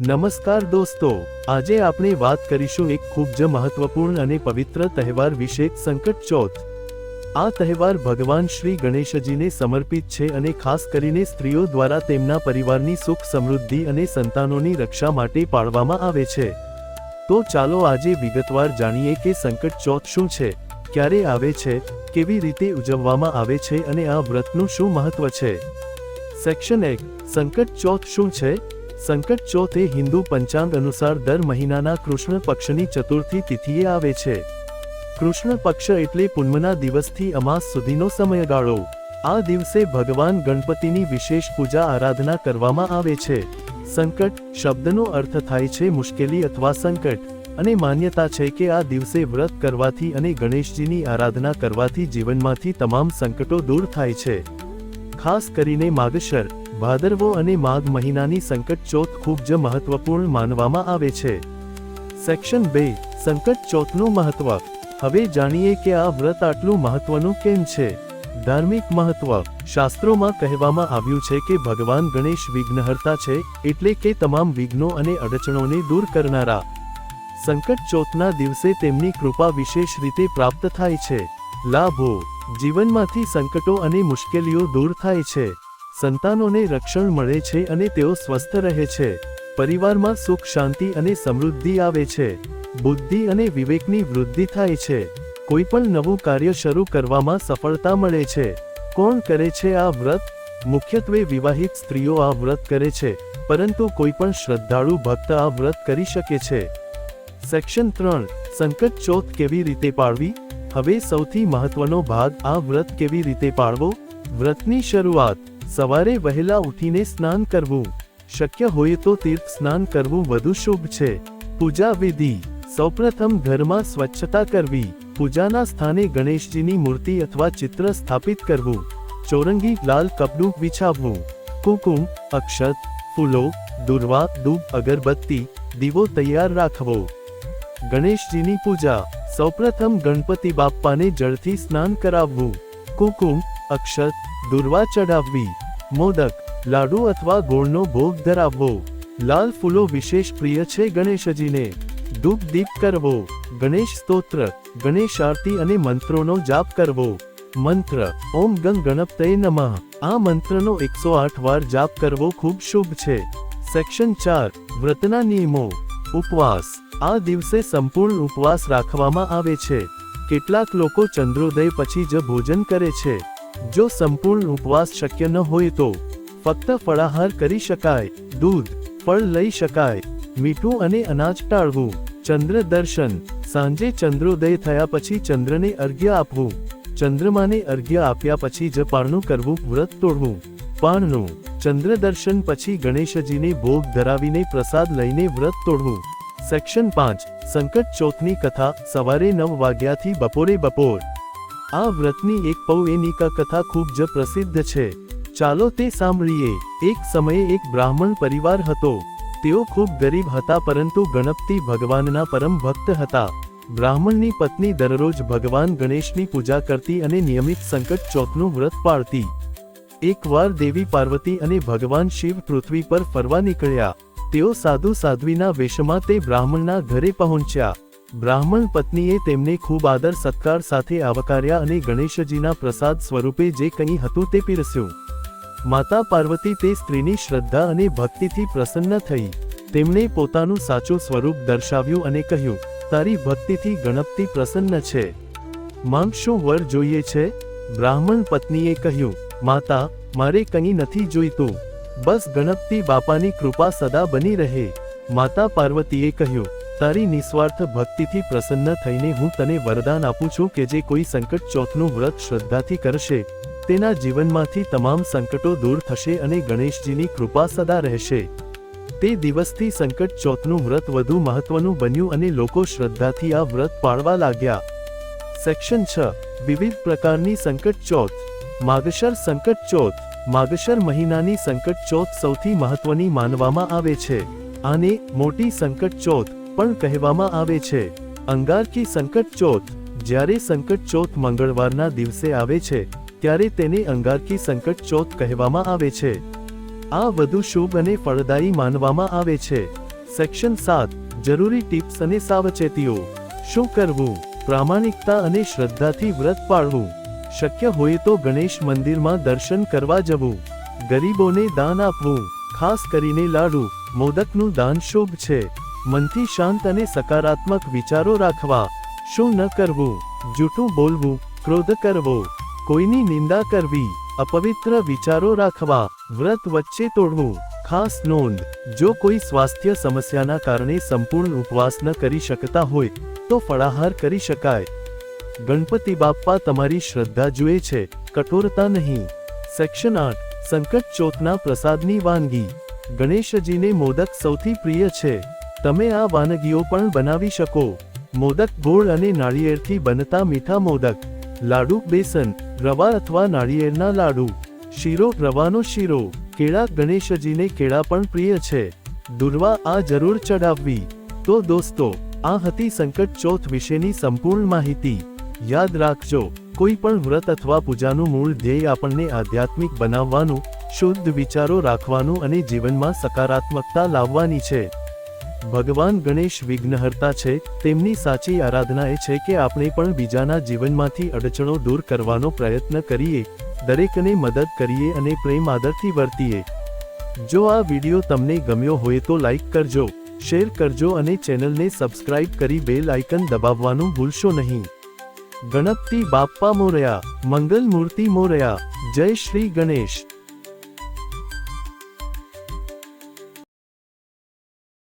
નમસ્કાર દોસ્તો, આજે આપણે વાત કરીશું એક ખૂબ જ મહત્વપૂર્ણ અને પવિત્ર તહેવાર વિશે, સંકટ ચોથ. આ તહેવાર ભગવાન શ્રી ગણેશજીને સમર્પિત છે અને ખાસ કરીને સ્ત્રીઓ દ્વારા તેમના પરિવારની સુખ સમૃદ્ધિ અને સંતાનોની રક્ષા માટે પાળવામાં આવે છે. તો ચાલો આજે વિગતવાર જાણીએ કે સંકટ ચોથ શું છે, ક્યારે આવે છે, કેવી રીતે ઉજવવામાં આવે છે અને આ વ્રતનું શું મહત્વ છે? સેક્શન એક, સંકટ ચોથ શું છે? સંકટ ચોથ એ હિન્દુ પંચાંગ અનુસાર દર મહિનાના કૃષ્ણ પક્ષની ચતુર્થી તિથિએ આવે છે. કૃષ્ણ પક્ષ એટલે પૂનમના દિવસથી અમાસ સુધીનો સમયગાળો. આ દિવસે ભગવાન ગણપતિની વિશેષ પૂજા આરાધના કરવામાં આવે છે. સંકટ શબ્દનો અર્થ થાય છે મુશ્કેલી અથવા સંકટ, અને માન્યતા છે કે આ દિવસે વ્રત કરવાથી અને ગણેશજીની આરાધના કરવાથી જીવનમાંથી તમામ સંકટો દૂર થાય છે. ખાસ કરીને માગશર ભાદરવો અને માઘ મહિનાની સંકટ ચોથ ખૂબ જ મહત્વપૂર્ણ માનવામાં આવે છે. સેક્શન બે, સંકટ ચોથનું મહત્વ. હવે જાણીએ કે આ વ્રત આટલું મહત્વનું કેમ છે? ધાર્મિક મહત્વ. શાસ્ત્રોમાં કહેવામાં આવ્યું છે કે ભગવાન ગણેશ વિઘ્નહર્તા છે એટલે કે તમામ વિઘ્નો અને અડચણોને દૂર કરનારા. સંકટ ચોથના દિવસે તેમની કૃપા વિશેષ રીતે પ્રાપ્ત થાય છે. લાભો. જીવનમાંથી સંકટો અને મુશ્કેલીઓ દૂર થાય છે. સંતાનોને રક્ષણ મળે છે અને તેઓ સ્વસ્થ રહે છે. પરિવારમાં સુખ, શાંતિ અને સમૃદ્ધિ આવે છે. બુદ્ધિ અને વિવેકની વૃદ્ધિ થાય છે. કોઈ પણ નવું કાર્ય શરૂ કરવામાં સફળતા મળે છે. કોણ કરે છે આ વ્રત? મુખ્યત્વે વિવાહિત સ્ત્રીઓ આ વ્રત કરે છે, પરંતુ કોઈ પણ શ્રદ્ધાળુ ભક્ત આ વ્રત કરી શકે છે. સેક્શન ત્રણ, સંકટ ચોથ કેવી રીતે પાળવી? હવે સૌથી મહત્વનો ભાગ આ વ્રત કેવી રીતે પાળવો? વ્રતની શરૂઆત સવારે વહેલા ઉઠીને સ્નાન કરવું. શક્ય હોય તો તીર્થ સ્નાન કરવું વધુ શુભ છે. પૂજા વિધિ. સૌપ્રથમ ઘરમાં સ્વચ્છતા કરવી. પૂજાના સ્થાને ગણેશજીની મૂર્તિ અથવા ચિત્ર સ્થાપિત કરવું. ચોરંગી લાલ કપડું વિછાવવું. કુકુમ, અક્ષત, ફૂલો, દુર્વા દૂબ અગરબત્તી, દીવો તૈયાર રાખવો. ગણેશજીની પૂજા. સૌપ્રથમ ગણપતિ બાપ્પાને જળથી સ્નાન કરાવવું. કુકુમ, અક્ષત, દુર્વા ચડાવવી મોદક, લાડુ અથવા ગોળનો ભોગ ધરાવવો. લાલ ફૂલો વિશેષ પ્રિય છે ગણેશજીને. ધૂપ દીપ કરવો. ગણેશ સ્તોત્ર, ગણેશ આરતી અને મંત્રોનો જાપ કરવો. મંત્ર, ઓમ ગંગ ગણપતય નમઃ. આ મંત્રનો એકસો આઠ વાર જાપ કરવો ખૂબ શુભ છે. સેક્શન ચાર, વ્રતના નિયમો. ઉપવાસ. આ દિવસે સંપૂર્ણ ઉપવાસ રાખવામાં આવે છે. કેટલાક લોકો ચંદ્રોદય પછી જ ભોજન કરે છે. જો સંપૂર્ણ ઉપવાસ શક્ય ન હોય તો ફક્ત ફળાહાર કરી શકાય, દૂધ, ફળ લઈ શકાય, મીઠું અને અનાજ ટાળવું. ચંદ્ર દર્શન. સાંજે ચંદ્રોદય થયા પછી ચંદ્રને અર્ઘ્ય આપવું. ચંદ્રમાને અર્ઘ્ય આપ્યા પછી જ પારણું કરવું, વ્રત તોડવું. પાણનું ચંદ્ર દર્શન પછી ગણેશજીને ભોગ ધરાવીને પ્રસાદ લઈને વ્રત તોડવું. સેક્શન પાંચ. સંકટ ચોથની કથા. સવારે નવ વાગ્યાથી બપોરે બપોર. આ વ્રતની એક પૌએનિકા કથા ખૂબ જ પ્રસિદ્ધ છે. ચાલો તે સાંભળીએ. એક સમયે એક બ્રાહ્મણ પરિવાર હતો. તેઓ ખૂબ ગરીબ હતા પરંતુ ગણપતિ ભગવાનના પરમ ભક્ત હતા. બ્રાહ્મણની પત્ની દરરોજ ભગવાન ગણેશની પૂજા કરતી અને નિયમિત સંકટ ચોથનું વ્રત પાળતી. એકવાર દેવી પાર્વતી અને ભગવાન શિવ પૃથ્વી પર ફરવા નીકળ્યા. તેઓ સાધુ સાધ્વીના વેશમાં તે બ્રાહ્મણના ઘરે પહોંચ્યા. બ્રાહ્મણ પત્નીએ તેમને ખૂબ આદર સત્કાર સાથે આવકાર્યા અને ગણેશજીના પ્રસાદ સ્વરૂપે જે કંઈ હતું તે પીરસ્યું. માતા પાર્વતી તે સ્ત્રીની શ્રદ્ધા અને ભક્તિથી પ્રસન્ન થઈ. તેમણે પોતાનું સાચું સ્વરૂપ દર્શાવ્યું અને કહ્યું, તારી ભક્તિથી ગણપતિ પ્રસન્ન છે. માંગ શું વર જોઈએ છે? બ્રાહ્મણ પત્નીએ કહ્યું, માતા, મારે કંઈ નથી જોઈતું. બસ ગણપતિ બાપાની કૃપા સદા બની રહે. માતા પાર્વતીએ કહ્યું તારી નિસ્વાર્થ ભક્તિથી પ્રસન્ન થઈને હું તને વરદાન આપું છું કે જે કોઈ સંકટ ચોથનું વ્રત શ્રદ્ધાથી કરશે, તેના જીવનમાંથી તમામ સંકટો દૂર થશે અને ગણેશજીની કૃપા સદા રહેશે. તે દિવસથી સંકટ ચોથનું વ્રત વધુ મહત્વનું બન્યું અને લોકો શ્રદ્ધાથી આ વ્રત પાળવા લાગ્યા. સેક્શન છ, વિવિધ પ્રકારની સંકટ ચોથ. માગશર સંકટ ચોથ. માગશર મહિનાની સંકટ ચોથ સૌથી મહત્વની માનવામાં આવે છે. આને મોટી સંકટ ચોથ પણ કહેવામાં આવે છે, અંગારકી સંકટ ચોથ, જ્યારે સંકટ ચોથ મંગળવારના દિવસે આવે છે, ત્યારે તેને અંગારકી સંકટ ચોથ કહેવામાં આવે છે. આ વધુ શુભ અને ફળદાયી માનવામાં આવે છે. સેક્શન સાત, જરૂરી ટિપ્સ અને સાવચેતીઓ. શું કરવું? પ્રામાણિકતા અને શ્રદ્ધાથી વ્રત પાળવું. શક્ય હોય તો ગણેશ મંદિરમાં દર્શન કરવા જવું. ગરીબોને દાન આપવું. ખાસ કરીને લાડુ. મોદકનું દાન શુભ છે. મનથી શાંત અને સકારાત્મક વિચારો રાખવા. શું ન કરવું? જૂઠું બોલવું, ક્રોધ કરવો. કોઈની નિંદા કરવી, અપવિત્ર વિચારો રાખવા. વ્રત વચ્ચે તોડવું. ખાસ નોંધ, જો કોઈ સ્વાસ્થ્ય સમસ્યાના કારણે સંપૂર્ણ ઉપવાસ ન કરી શકતા હોય, તો ફળાહાર કરી શકાય. ગણપતિ બાપ્પા તમારી શ્રદ્ધા જુએ છે, કઠોરતા નહીં. સેક્શન આઠ, સંકટ ચોથના પ્રસાદની વાનગી. ગણેશજીને મોદક સૌથી પ્રિય છે. તમે આ વાનગીઓ પણ બનાવી શકો. મોદક ગોળ અને નાળિયેરથી બનતા મીઠા મોદક, લાડુ, બેસન, રવા અથવા નાળિયેરના લાડુ. શીરો, રવાનો શીરો. કેળા, ગણેશજીને કેળા પણ પ્રિય છે. દુર્વા, આ જરૂર ચડાવવી તો દોસ્તો, આ હતી સંકટ ચોથ વિશેની સંપૂર્ણ માહિતી. યાદ રાખજો, કોઈ પણ વ્રત અથવા પૂજાનું મૂળ ધ્યેય આપણને આધ્યાત્મિક બનાવવાનું, શુદ્ધ વિચારો રાખવાનું અને જીવનમાં સકારાત્મકતા લાવવાની છે. ભગવાન ગણેશ વિઘ્નહર્તા છે, તેમની સાચી આરાધના એ છે કે આપણે પણ બીજાના જીવનમાંથી અડચણો દૂર કરવાનો પ્રયત્ન કરીએ, દરેકને મદદ કરીએ અને પ્રેમ આદરથી વર્તીએ. જો આ વિડિયો તમને ગમ્યો હોય તો લાઇક કરજો, શેર કરજો અને ચેનલને સબસ્ક્રાઇબ કરી બેલ આઇકન દબાવવાનું ભૂલશો નહીં. ગણપતિ બાપ્પા મોરયા, મંગલ મૂર્તિ મોરયા, જય શ્રી ગણેશ.